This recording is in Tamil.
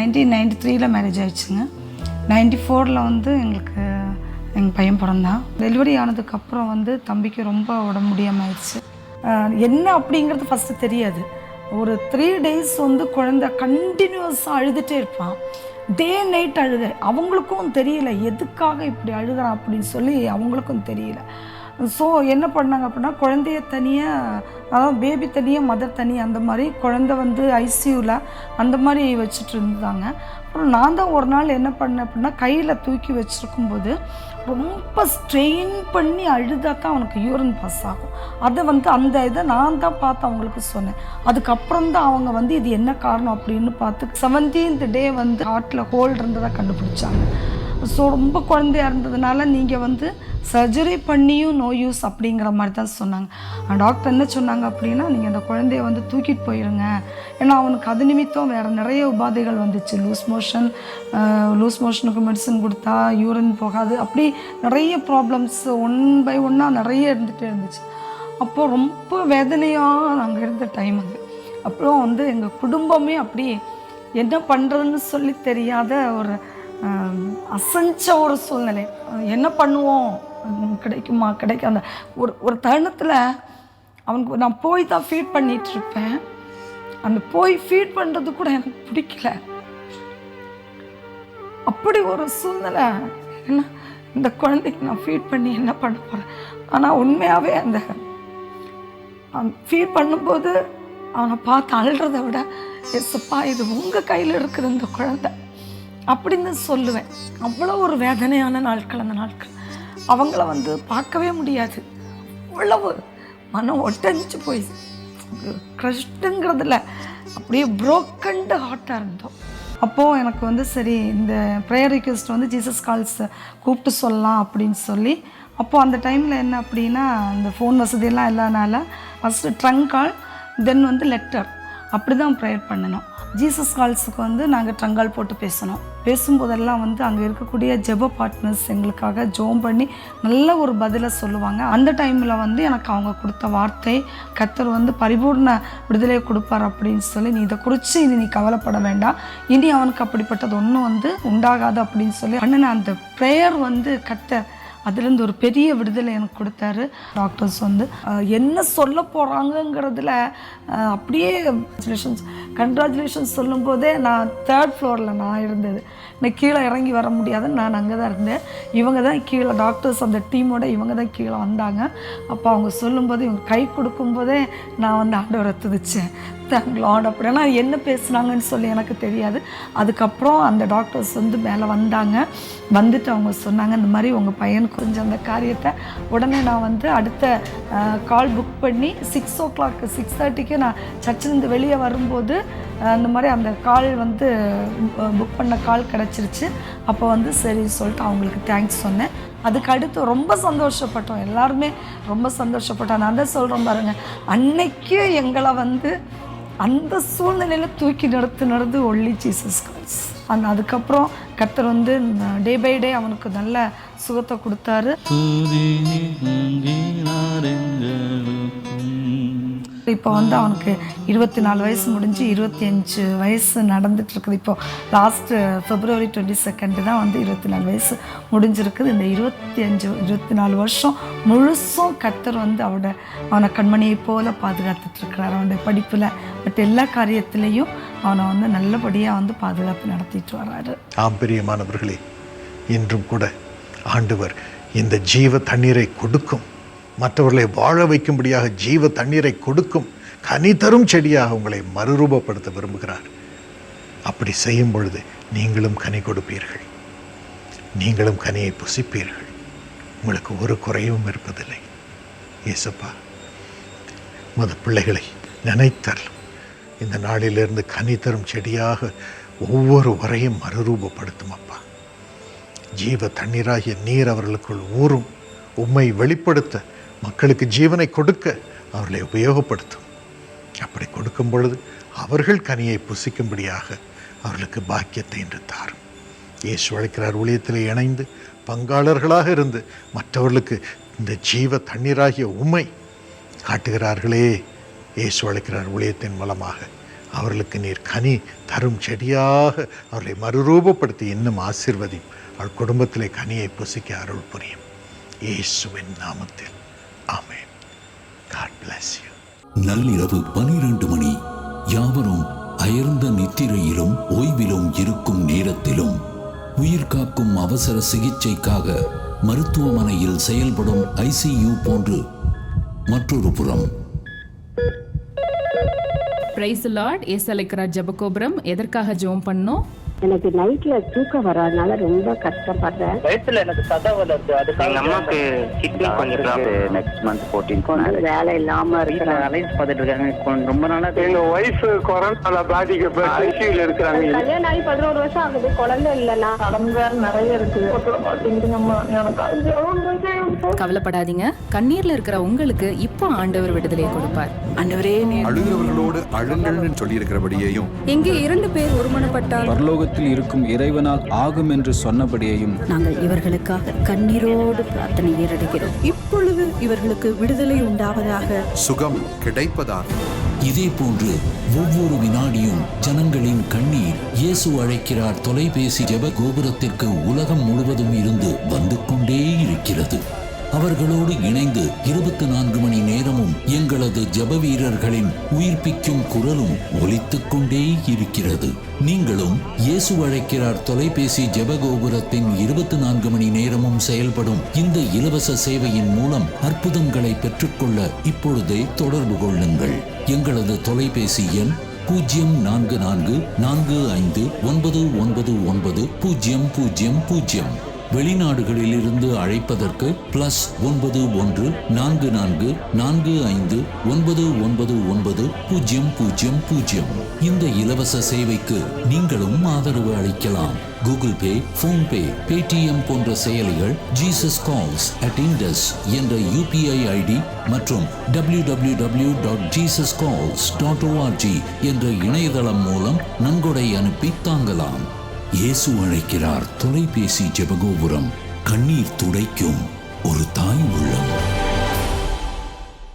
நைன்டீன் நைன்டி த்ரீல மேரேஜ் ஆயிடுச்சுங்க. நைன்டி ஃபோரில் வந்து எங்களுக்கு எங்கள் பையன் பிறந்தான். டெலிவரி ஆனதுக்கப்புறம் வந்து தம்பிக்கு ரொம்ப உடம்பு முடியாமல் ஆயிடுச்சு. என்ன அப்படிங்கிறது ஃபஸ்ட்டு தெரியாது. ஒரு த்ரீ டேஸ் வந்து குழந்தை கண்டினியூஸாக அழுதுகிட்டே இருப்பான். டே நைட் அழுத. அவங்களுக்கும் தெரியல எதுக்காக இப்படி அழுகிறான் அப்படின்னு சொல்லி அவங்களுக்கும் தெரியல. ஸோ என்ன பண்ணாங்க அப்படின்னா குழந்தைய தனியாக அதாவது பேபி தனியாக மதர் தனியாக அந்த மாதிரி குழந்தை வந்து ஐசியூவில் அந்த மாதிரி வச்சுட்டு இருந்தாங்க. அப்புறம் நான் தான் ஒரு நாள் என்ன பண்ணேன் அப்படின்னா கையில் தூக்கி வச்சுருக்கும்போது ரொம்ப ஸ்ட்ரெயின் பண்ணி அழுதா தான் அவனுக்கு யூரின் பாஸ் ஆகும். அதை வந்து அந்த இதை நான் தான் பார்த்து அவங்களுக்கு சொன்னேன். அதுக்கப்புறம் தான் அவங்க வந்து இது என்ன காரணம் அப்படின்னு பார்த்து செவன்டீன்த் டே வந்து ஹார்ட்டில் ஹோல் இருந்ததாக கண்டுபிடிச்சாங்க. ஸோ ரொம்ப குழந்தையா இருந்ததுனால நீங்கள் வந்து சர்ஜரி பண்ணியும் நோ யூஸ் அப்படிங்கிற மாதிரி தான் சொன்னாங்க. டாக்டர் என்ன சொன்னாங்க அப்படின்னா நீங்கள் அந்த குழந்தைய வந்து தூக்கிட்டு போயிருங்க. ஏன்னா அவனுக்கு அது நிமித்தம் வேறு நிறைய உபாதைகள் வந்துச்சு. லூஸ் மோஷன் லூஸ் மோஷனுக்கு மெடிசன் கொடுத்தா யூரின் போகாது. அப்படி நிறைய ப்ராப்ளம்ஸ் ஒன் பை ஒன்னாக நிறைய இருந்துகிட்டே இருந்துச்சு. அப்போது ரொம்ப வேதனையாக நாங்கள் இருந்த டைம் அது. அப்புறம் வந்து எங்கள் குடும்பமே அப்படி என்ன பண்ணுறதுன்னு சொல்லி தெரியாத ஒரு அசஞ்ச ஒரு சூழ்நிலை. என்ன பண்ணுவோம்? கிடைக்குமா கிடைக்கும்? அந்த ஒரு ஒரு தருணத்தில் அவனுக்கு நான் போய் தான் ஃபீட் பண்ணிட்டு இருப்பேன் அந்த போய் ஃபீட் பண்ணுறது கூட எனக்கு பிடிக்கல. அப்படி ஒரு சூழ்நிலை என்ன இந்த குழந்தைக்கு நான் ஃபீட் பண்ணி என்ன பண்ண போகிறேன் ஆனால் உண்மையாகவே அந்த ஃபீட் பண்ணும்போது அவனை பார்த்து அழுறத விட எஸ்ப்பா இது உங்கள் கையில் இருக்கிற இந்த குழந்தை. அப்படின்னு சொல்லுவேன். அவ்வளோ ஒரு வேதனையான நாட்கள் அந்த நாட்கள். அவங்கள வந்து பார்க்கவே முடியாது. அவ்வளவு மனம் ஒட்டஞ்சு போய் க்ரஷ்டுங்கிறதுல அப்படியே புரோக்கண்டு ஹார்ட்டாக இருந்தோம். அப்போது எனக்கு வந்து சரி இந்த ப்ரேயர் ரிக்வெஸ்ட் வந்து ஜீசஸ் கால்ஸ் கூப்பிட்டு சொல்லலாம் அப்படின்னு சொல்லி அப்போது அந்த டைமில் என்ன அப்படின்னா இந்த ஃபோன் வசதியெல்லாம் இல்லாதனால ஃபஸ்ட்டு ட்ரங்க் கால் தென் வந்து லெட்டர் அப்படி தான் ப்ரேயர் பண்ணணும். ஜீசஸ் கால்ஸுக்கு வந்து நாங்கள் ட்ரங்கால் போட்டு பேசணும். பேசும்போதெல்லாம் வந்து அங்கே இருக்கக்கூடிய ஜெப பார்ட்னர்ஸ் எங்களுக்காக ஜோம் பண்ணி நல்ல ஒரு பதிலை சொல்லுவாங்க. அந்த டைமில் வந்து எனக்கு அவங்க கொடுத்த வார்த்தை கத்தர் வந்து பரிபூர்ண விடுதலையை கொடுப்பார் அப்படின்னு சொல்லி நீ இதை குறித்து இனி நீ கவலைப்பட வேண்டாம். இனி அவனுக்கு அப்படிப்பட்டது ஒன்றும் வந்து உண்டாகாது அப்படின்னு சொல்லி அண்ணன் அந்த ப்ரேயர் வந்து கத்தர் அதுலேருந்து ஒரு பெரிய விடுதலை எனக்கு கொடுத்தாரு டாக்டர்ஸ் வந்து. என்ன சொல்ல போகிறாங்கங்கிறதுல அப்படியே கன்க்ராச்சுலேஷன்ஸ் கங்க்ராச்சுலேஷன்ஸ் சொல்லும்போதே நான் தேர்ட் ஃப்ளோரில் நான் இருந்தது. நான் கீழே இறங்கி வர முடியாதுன்னு நான் அங்கே தான் இருந்தேன். இவங்க தான் கீழே டாக்டர்ஸ் அந்த டீமோட இவங்க தான் கீழே வந்தாங்க. அப்போ அவங்க சொல்லும்போது இவங்க கை கொடுக்கும்போதே நான் வந்து ஆண்டவரை துதிச்சேன். தேங்க் லார்ட் அப்படின்னா என்ன பேசுனாங்கன்னு சொல்லி எனக்கு தெரியாது. அதுக்கப்புறம் அந்த டாக்டர்ஸ் வந்து மேலே வந்தாங்க. வந்துட்டு அவங்க சொன்னாங்க இந்த மாதிரி உங்கள் பையனுக்கு கொஞ்சம் அந்த காரியத்தை உடனே நான் வந்து அடுத்த கால் புக் பண்ணி சிக்ஸ் ஓ கிளாக் சிக்ஸ் தேர்ட்டிக்கு நான் சர்ச்சிலேருந்து வெளியே வரும்போது அந்த மாதிரி அந்த கால் வந்து புக் பண்ண கால் கிடச்சிருச்சு. அப்போ வந்து சரின்னு சொல்லிட்டு அவங்களுக்கு தேங்க்ஸ் சொன்னேன். அதுக்கு அடுத்து ரொம்ப சந்தோஷப்பட்டோம். எல்லாருமே ரொம்ப சந்தோஷப்பட்டோம் நான் தான் சொல்கிறேன் பாருங்கள் அன்னைக்கு எங்களை வந்து அந்த சூழ்நிலையில் தூக்கி நடத்து நடந்து ஒள்ளி ஜீசஸ் கிரைஸ் அந்த அதுக்கப்புறம் கர்த்தர் வந்து டே பை டே அவனுக்கு நல்ல சுகத்தை கொடுத்தாரு. இப்போ வந்து அவனுக்கு இருபத்தி நாலு வயசு முடிஞ்சு இருபத்தி அஞ்சு வயசு நடந்துட்டு இருக்குது. இப்போ லாஸ்ட்டு பிப்ரவரி டுவெண்ட்டி செகண்ட் தான் வந்து இருபத்தி நாலு வயசு முடிஞ்சிருக்குது. இந்த இருபத்தி அஞ்சு இருபத்தி நாலு வருஷம் முழுசும் கர்த்தர் வந்து அவட அவனை கண்மணியை போல பாதுகாத்துட்டு இருக்கிறார். அவனுடைய படிப்பில் பட் எல்லா காரியத்திலையும் அவனை வந்து நல்லபடியாக வந்து பாதுகாப்பு நடத்திட்டு வர்றாரு. ஆம் பிரியமானவர்களே இன்றும் கூட ஆண்டவர் இந்த ஜீவ தண்ணீரை கொடுக்கும். மற்றவர்களை வாழ வைக்கும்படியாக ஜீவ தண்ணீரை கொடுக்கும் கனி தரும் செடியாக உங்களை மறுரூபப்படுத்த விரும்புகிறார். அப்படி செய்யும் பொழுது நீங்களும் கனி கொடுப்பீர்கள். நீங்களும் கனியை புசிப்பீர்கள். உங்களுக்கு ஒரு குறையும் இருப்பதில்லை. ஏசப்பா மத பிள்ளைகளை நினைத்தரலும். இந்த நாளிலிருந்து கனி தரும் செடியாக ஒவ்வொரு வரையும் மறுரூபப்படுத்தும் அப்பா. ஜீவ தண்ணீராகிய நீர் அவர்களுக்குள் ஊறும். உம்மை வெளிப்படுத்த மக்களுக்கு ஜீவனை கொடுக்க அவர்களை உபயோகப்படுத்தும். அப்படி கொடுக்கும் பொழுது அவர்கள் கனியை புசிக்கும்படியாக அவர்களுக்கு பாக்கியத்தை என்று தாரும். இயேசு அழைக்கிறார் ஊழியத்தில் இணைந்து பங்காளர்களாக இருந்து மற்றவர்களுக்கு இந்த ஜீவ தண்ணீராகிய உம்மை காட்டுகிறார்களே இயேசு அழைக்கிறார் ஊழியத்தின் மூலமாக. அவர்களுக்கு நீர் கனி தரும் செடியாக அவர்களை மறுரூபப்படுத்தி இன்னும் ஆசிர்வதியும். அவள் குடும்பத்திலே கனியை புசிக்க அருள் புரியும். இயேசுவின் நாமத்தில். ஆமென். காட் நள்ளிரவு பனிரெண்டு மணி. யாவரும் அயர்ந்த நித்திரையிலும் ஓய்விலும் இருக்கும் நேரத்திலும் உயிர் காக்கும் அவசர சிகிச்சைக்காக மருத்துவமனையில் செயல்படும் ஐசியு போன்று மற்றொரு புறம் பிரைஸ் லார்ட் ஏசலைக்கிறா ஜபகோபுரம் எதற்காக ஜோம் பண்ணோம் எனக்கு நைட்ல தூக்கம் வராதனால ரொம்ப கஷ்டப்படுறேன். வயிற்றுல எனக்கு சதை வளருது அதுக்காக அம்மாக்கு கிட்னி கொஞ்சம் நெக்ஸ்ட் மந்த் ஃபோர்டீன் வந்து வேலை இல்லாம வீட்டில் இருக்கிறேன். அலைன்ஸ் பார்த்துட்டு இருக்காங்க. ரொம்ப நாளா எங்க ஒய்ஃப் கொரோனால பாதிக்கப்பட்டு ஐசியூல இருக்கிறாங்க. கல்யாணம் ஆகி பதினோரு வருஷம் ஆகுது. குழந்தை இல்லைன்னா கடன் வேற நிறைய இருக்கு. கவலைப்படாதீங்க. கண்ணீர்ல இருக்கிற உங்களுக்கு இப்போ ஆண்டவர் விடுதலையை கொடுப்பார். ஆண்டவரே அழுகிறவர்களோடு அழுங்கள்னு சொல்லியிருக்கிறபடியேயும் எங்கே இரண்டு பேர் ஒருமனப்பட்டால் பரலோகத்தில் இருக்கும் இறைவனால் ஆகும் என்று சொன்னபடியையும் நாங்கள் இவர்களுக்காக கண்ணீரோடு பிரார்த்தனை ஏறெடுக்கிறோம். இப்பொழுது இவர்களுக்கு விடுதலை உண்டாவதாக சுகம் கிடைப்பதாக. இதே போன்று ஒவ்வொரு வினாடியும் ஜனங்களின் கண்ணீர் இயேசு அழைக்கிறார் தொலைபேசி ஜெப கோபுரத்திற்கு உலகம் முழுவதும் இருந்து வந்து கொண்டே இருக்கிறது. அவர்களோடு இணைந்து இருபத்தி நான்கு மணி நேரமும் எங்களது ஜெப வீரர்களின் உயிர்ப்பிக்கும் குரலும் ஒலித்துக் கொண்டே இருக்கிறது. நீங்களும் இயேசு அழைக்கிறார் தொலைபேசி ஜெபகோபுரத்தின் இருபத்தி நான்கு மணி நேரமும் செயல்படும் இந்த இலவச சேவையின் மூலம் அற்புதங்களை பெற்றுக்கொள்ள இப்பொழுதே தொடர்பு கொள்ளுங்கள். எங்களது தொலைபேசி எண் பூஜ்ஜியம் நான்கு நான்கு நான்கு ஐந்து ஒன்பது ஒன்பது ஒன்பது பூஜ்ஜியம் பூஜ்ஜியம் பூஜ்ஜியம் வெளிநாடுகளில் இருந்து அழைப்பதற்கு பிளஸ் ஒன்பது ஒன்று நான்கு நான்கு நான்கு ஐந்து ஒன்பது ஒன்பது ஒன்பது பூஜ்ஜியம் பூஜ்ஜியம் பூஜ்ஜியம் இந்த இலவச சேவைக்கு நீங்களும் ஆதரவு அளிக்கலாம். கூகுள் பே போன்பே பேடிஎம் போன்ற செயலிகள் ஜீசஸ் கால்ஸ் அட் இண்டஸ் என்ற யூபிஐ ஐடி மற்றும் W W W dot Jesus Calls dot ORG என்ற இணையதளம் மூலம் நன்கொடை அனுப்பி தாங்கலாம். இயேசு அழைக்கிறார் தொலைபேசி ஜெபகோபுரம் கண்ணீர் துடைக்கும் ஒரு தாய் உள்ள.